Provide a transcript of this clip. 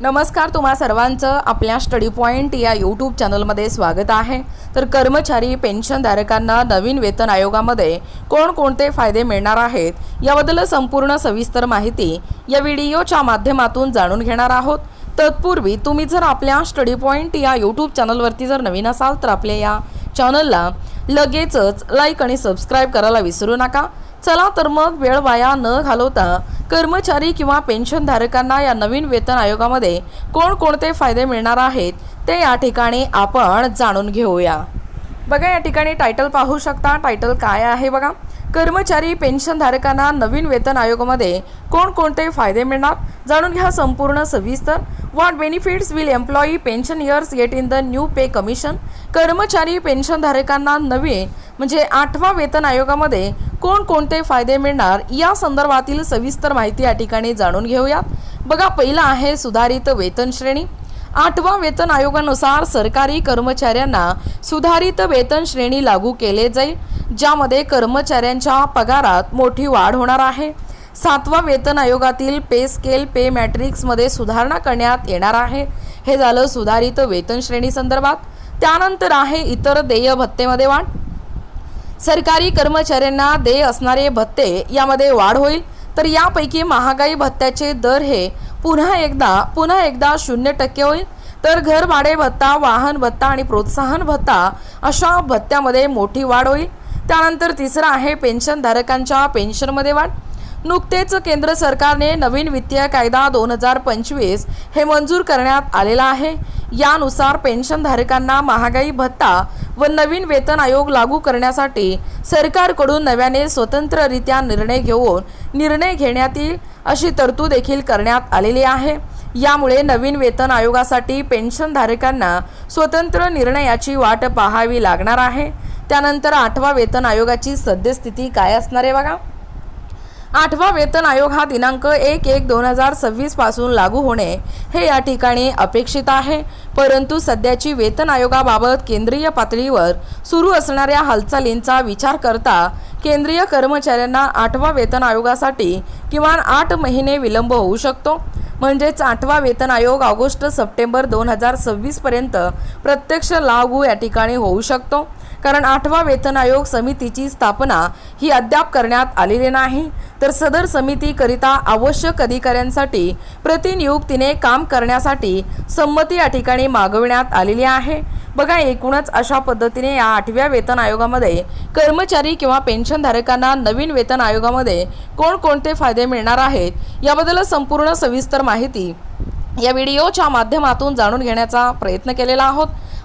नमस्कार तुम्हा सर्वांचं आपल्या स्टडी पॉईंट या यूट्यूब चॅनलमध्ये स्वागत आहे. तर कर्मचारी पेन्शनधारकांना नवीन वेतन आयोगामध्ये कोणकोणते फायदे मिळणार आहेत याबद्दल संपूर्ण सविस्तर माहिती या व्हिडिओच्या माध्यमातून जाणून घेणार आहोत. तत्पूर्वी तुम्ही जर आपल्या स्टडी पॉईंट या यूट्यूब चॅनलवरती जर नवीन असाल तर आपल्या या चॅनलला लगेचच लाईक आणि सबस्क्राईब करायला विसरू नका. चला तर मग वेळ वाया न घालवता कर्मचारी किंवा पेन्शनधारकांना या नवीन वेतन आयोगामध्ये कोणकोणते फायदे मिळणार आहेत ते या ठिकाणी आपण जाणून घेऊया. बघा या ठिकाणी टायटल पाहू शकता. टायटल काय आहे बघा? कर्मचारी पेन्शनधारकांना नवीन वेतन आयोगामध्ये कोणकोणते फायदे मिळणार? जाणून घ्या संपूर्ण सविस्तर. What benefits will employee pension years get in the new pay commission कर्मचारी पेन्शनधारकांना नवीन म्हणजे आठवा वेतन आयोगामध्ये कोणकोणते फायदे मिळणार या संदर्भातील सविस्तर माहिती या ठिकाणी जाणून घेऊयात. बघा पहिला आहे सुधारित वेतन श्रेणी. आठवा वेतन आयोगानुसार सरकारी कर्मचाऱ्यांना सुधारित वेतन श्रेणी लागू केले जाईल ज्यामध्ये कर्मचाऱ्यांच्या पगारात मोठी वाढ होणार आहे. सातवा वेतन आयोगातील पे स्केल पे मॅट्रिक्समध्ये सुधारणा करण्यात येणार आहे. हे झालं सुधारित वेतन श्रेणी संदर्भात. त्यानंतर आहे इतर देय भत्तेमध्ये वाढ. सरकारी कर्मचाऱ्यांना देय असणारे भत्ते यामध्ये वाढ होईल. तर यापैकी महागाई भत्त्याचे दर हे पुन्हा एकदा पुन्हा एकदा शून्य टक्के होईल. तर घर भाडे भत्ता वाहन भत्ता आणि प्रोत्साहन भत्ता अशा भत्त्यामध्ये मोठी वाढ होईल. त्यानंतर तिसरं आहे पेन्शनधारकांच्या पेन्शनमध्ये वाढ. नुकतेच केंद्र सरकारने नवीन वित्तीय कायदा दोन हजार पंचवीस हे मंजूर करण्यात आलेला आहे. यानुसार पेन्शनधारकांना महागाई भत्ता व नवीन वेतन आयोग लागू करण्यासाठी सरकारकडून नव्याने स्वतंत्ररित्या निर्णय घेऊन निर्णय घेण्यात येईल अशी तरतूद देखील करण्यात आलेली आहे. यामुळे नवीन वेतन आयोगासाठी पेन्शनधारकांना स्वतंत्र निर्णयाची वाट पाहावी लागणार आहे. त्यानंतर आठवा वेतन आयोगाची सद्यस्थिती काय असणार आहे बघा. आठवा वेतन आयोग हा दिनांक एक एक दोन हजार सव्वीसपासून लागू होणे हे या ठिकाणी अपेक्षित आहे. परंतु सध्याची वेतन आयोगाबाबत केंद्रीय पातळीवर सुरू असणाऱ्या हालचालींचा विचार करता केंद्रीय कर्मचाऱ्यांना आठवा वेतन आयोगासाठी किमान आठ महिने विलंब होऊ शकतो. म्हणजेच आठवा वेतन आयोग ऑगस्ट सप्टेंबर दोन हजार सव्वीसपर्यंत प्रत्यक्ष लागू या ठिकाणी होऊ शकतो. कारण आठवा वेतन आयोग समितीची स्थापना ही अद्याप करण्यात आलेली नाही. तर सदर समितीकरिता आवश्यक अधिकाऱ्यांसाठी प्रतिनियुक्तीने काम करण्यासाठी संमती या ठिकाणी मागविण्यात आलेली आहे. बघा एकूणच अशा पद्धतीने या आठव्या वेतन आयोगामध्ये कर्मचारी किंवा पेन्शनधारकांना नवीन वेतन आयोगामध्ये कोणकोणते फायदे मिळणार आहेत याबद्दल संपूर्ण सविस्तर माहिती या व्हिडिओच्या माध्यमातून जाणून घेण्याचा प्रयत्न केलेला आहोत.